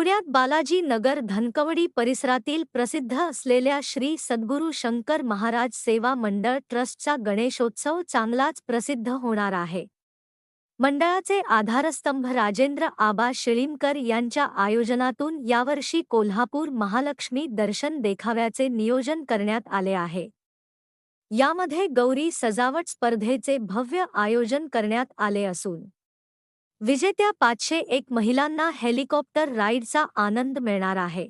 पुण्यात बालाजी नगर धनकवडी परिसरातील प्रसिद्ध असलेल्या श्री सद्गुरू शंकर महाराज सेवा मंडळ ट्रस्टचा गणेशोत्सव चांगलाच प्रसिद्ध होणार आहे. मंडळाचे आधारस्तंभ राजेंद्र आबा शिळीमकर यांच्या आयोजनातून यावर्षी कोल्हापूर महालक्ष्मी दर्शन देखाव्याचे नियोजन करण्यात आले आहे. यामध्ये गौरी सजावट स्पर्धेचे भव्य आयोजन करण्यात आले असून विजेत्या पाचशे एक महिलांना हेलिकॉप्टर राईडचा आनंद मिळणार आहे.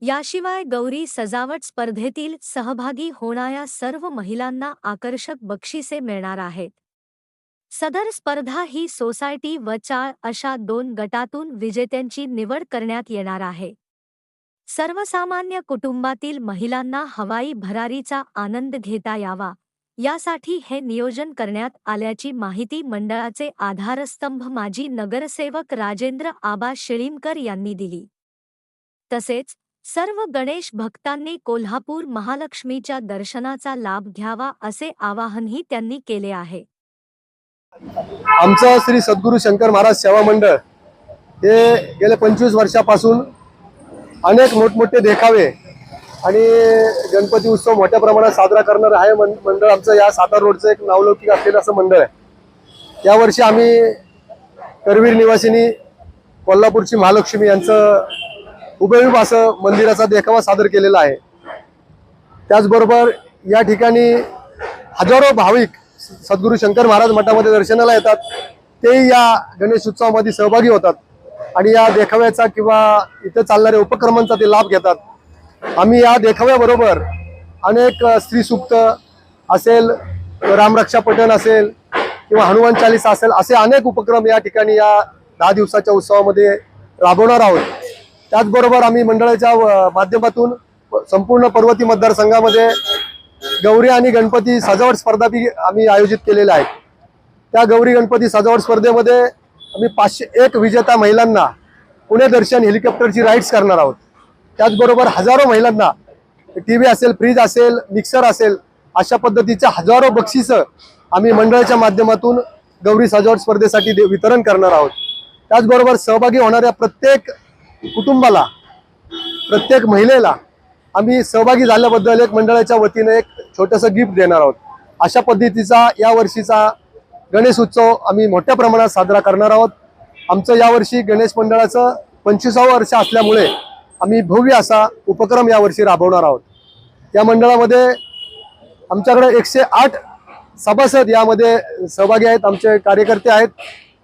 याशिवाय गौरी सजावट स्पर्धेतील सहभागी होणाऱ्या सर्व महिलांना आकर्षक बक्षिसे मिळणार आहेत. सदर स्पर्धा ही सोसायटी व चाळ अशा दोन गटातून विजेत्यांची निवड करण्यात येणार आहे. सर्वसामान्य कुटुंबातील महिलांना हवाई भरारीचा आनंद घेता यावा. यासाठी हे नियोजन करण्यात आल्याची माहिती मंडळाचे आधारस्तंभ माजी नगरसेवक राजेंद्र आबा शिळीमकर यांनी दिली. तसेच सर्व गणेश भक्तांनी कोल्हापूर महालक्ष्मीच्या दर्शनाचा लाभ घ्यावा असे आवाहनही त्यांनी केले आहे. आमचं श्री सद्गुरू शंकर महाराज सेवा मंडळ हे गेल्या पंचवीस वर्षापासून अनेक मोठमोठे देखावे आणि गणपती उत्सव मोठ्या प्रमाणात साजरा करणारं आहे मंडळ. आमचं या सातारा रोडचं एक नावलौकिक असलेलं असं मंडळ आहे. यावर्षी आम्ही करवीर निवासिनी कोल्हापूरची महालक्ष्मी यांचं हुबेहूब असं मंदिराचा देखावा सादर केलेला आहे. त्याचबरोबर या ठिकाणी हजारो भाविक सद्गुरू शंकर महाराज मठामध्ये दर्शनाला येतात. तेही या गणेश उत्सवामध्ये सहभागी होतात आणि या देखाव्याचा किंवा इथं चालणाऱ्या उपक्रमांचा ते लाभ घेतात. आम्ही या देखाव्याबरोबर अनेक स्त्री स्त्रीसुक्त असेल रामरक्षा पठण असेल किंवा हनुमान चालीसा असेल असे अनेक उपक्रम या ठिकाणी या दहा दिवसाच्या उत्सवामध्ये राबवणार आहोत. त्याचबरोबर आम्ही मंडळाच्या माध्यमातून संपूर्ण पर्वती मतदारसंघामध्ये गौरी आणि गणपती सजावट स्पर्धा बी आम्ही आयोजित केलेल्या आहेत. त्या गौरी गणपती सजावट स्पर्धेमध्ये आम्ही पाचशे एक विजेता महिलांना पुणे दर्शन हेलिकॉप्टरची राईड्स करणार आहोत. त्याचबरोबर हजारो महिलांना टी व्ही असेल फ्रीज असेल मिक्सर असेल अशा पद्धतीच्या हजारो बक्षिसं आम्ही मंडळाच्या माध्यमातून गौरी सजावट स्पर्धेसाठी दे- वितरण करणार आहोत. त्याचबरोबर सहभागी होणाऱ्या प्रत्येक कुटुंबाला प्रत्येक महिलेला आम्ही सहभागी झाल्याबद्दल एक मंडळाच्या वतीने एक छोटंसं गिफ्ट देणार आहोत. अशा पद्धतीचा या वर्षीचा गणेश उत्सव आम्ही मोठ्या प्रमाणात साजरा करणार आहोत. आमचं यावर्षी गणेश मंडळाचं पंचवीसावं वर्ष असल्यामुळे आम्ही भव्य असा उपक्रम यावर्षी राबवणार आहोत. या मंडळामध्ये आमच्याकडे एकशे आठ सभासद यामध्ये सहभागी आहेत. आमचे कार्यकर्ते आहेत.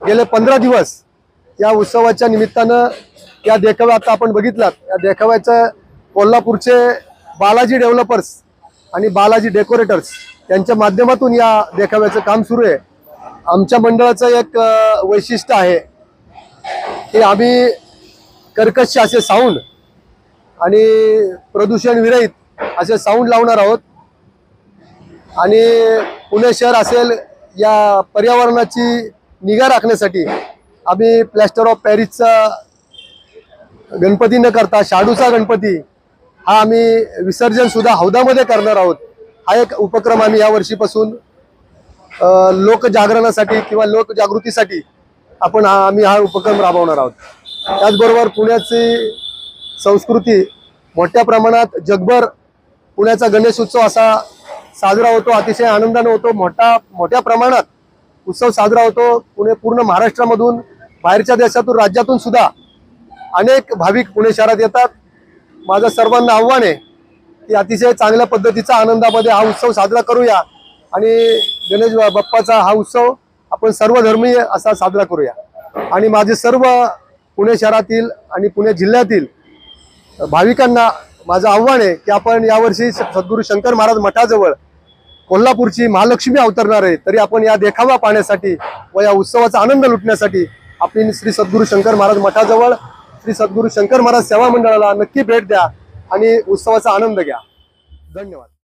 गेले पंधरा दिवस या उत्सवाच्या निमित्तानं या देखाव्या आता आपण बघितलात. या देखाव्याचं कोल्हापूरचे बालाजी डेव्हलपर्स आणि बालाजी डेकोरेटर्स यांच्या माध्यमातून या देखाव्याचं काम सुरू आहे. आमच्या मंडळाचं एक वैशिष्ट्य आहे की आम्ही कर्कश असे साऊंड आणि प्रदूषण विरहित असे साऊंड लावणार आहोत. आणि पुणे शहर असेल या पर्यावरणाची निगा राखण्यासाठी आम्ही प्लॅस्टर ऑफ पॅरिसचा गणपती न करता शाडूचा गणपती हा आम्ही विसर्जन सुद्धा हौदामध्ये करणार आहोत. हा एक उपक्रम आम्ही या वर्षीपासून लोकजागरणासाठी किंवा लोकजागृतीसाठी आपण हा आम्ही हा उपक्रम राबवणार आहोत. त्याचबरोबर पुण्याची संस्कृती. मोठ्या प्रमाणात जगभर पुण्याचा गणेश उत्सव असा साजरा होतो अतिशय आनंदाने होतो. मोठा मोठ्या प्रमाणात उत्सव साजरा होतो. पुणे पूर्ण महाराष्ट्रामधून बाहेरच्या देशातून राज्यातून सुद्धा अनेक भाविक पुणे शहरात येतात. माझं सर्वांना आव्हान आहे की अतिशय चांगल्या पद्धतीचा आनंदामध्ये हा उत्सव साजरा करूया आणि गणेश बा- बाप्पाचा हा उत्सव आपण सर्व धर्मीय असा साजरा करूया. आणि माझे सर्व पुणे शहरातील आणि पुणे जिल्ह्यातील भाविकांना माझं आव्हान आहे की आपण यावर्षी सद्गुरू शंकर महाराज मठाजवळ कोल्हापूरची महालक्ष्मी अवतरणार आहे तरी आपण या देखावा पाहण्यासाठी व या उत्सवाचा आनंद लुटण्यासाठी आपण श्री सद्गुरू शंकर महाराज मठाजवळ श्री सद्गुरू शंकर महाराज सेवा मंडळाला नक्की भेट द्या आणि उत्सवाचा आनंद घ्या. धन्यवाद.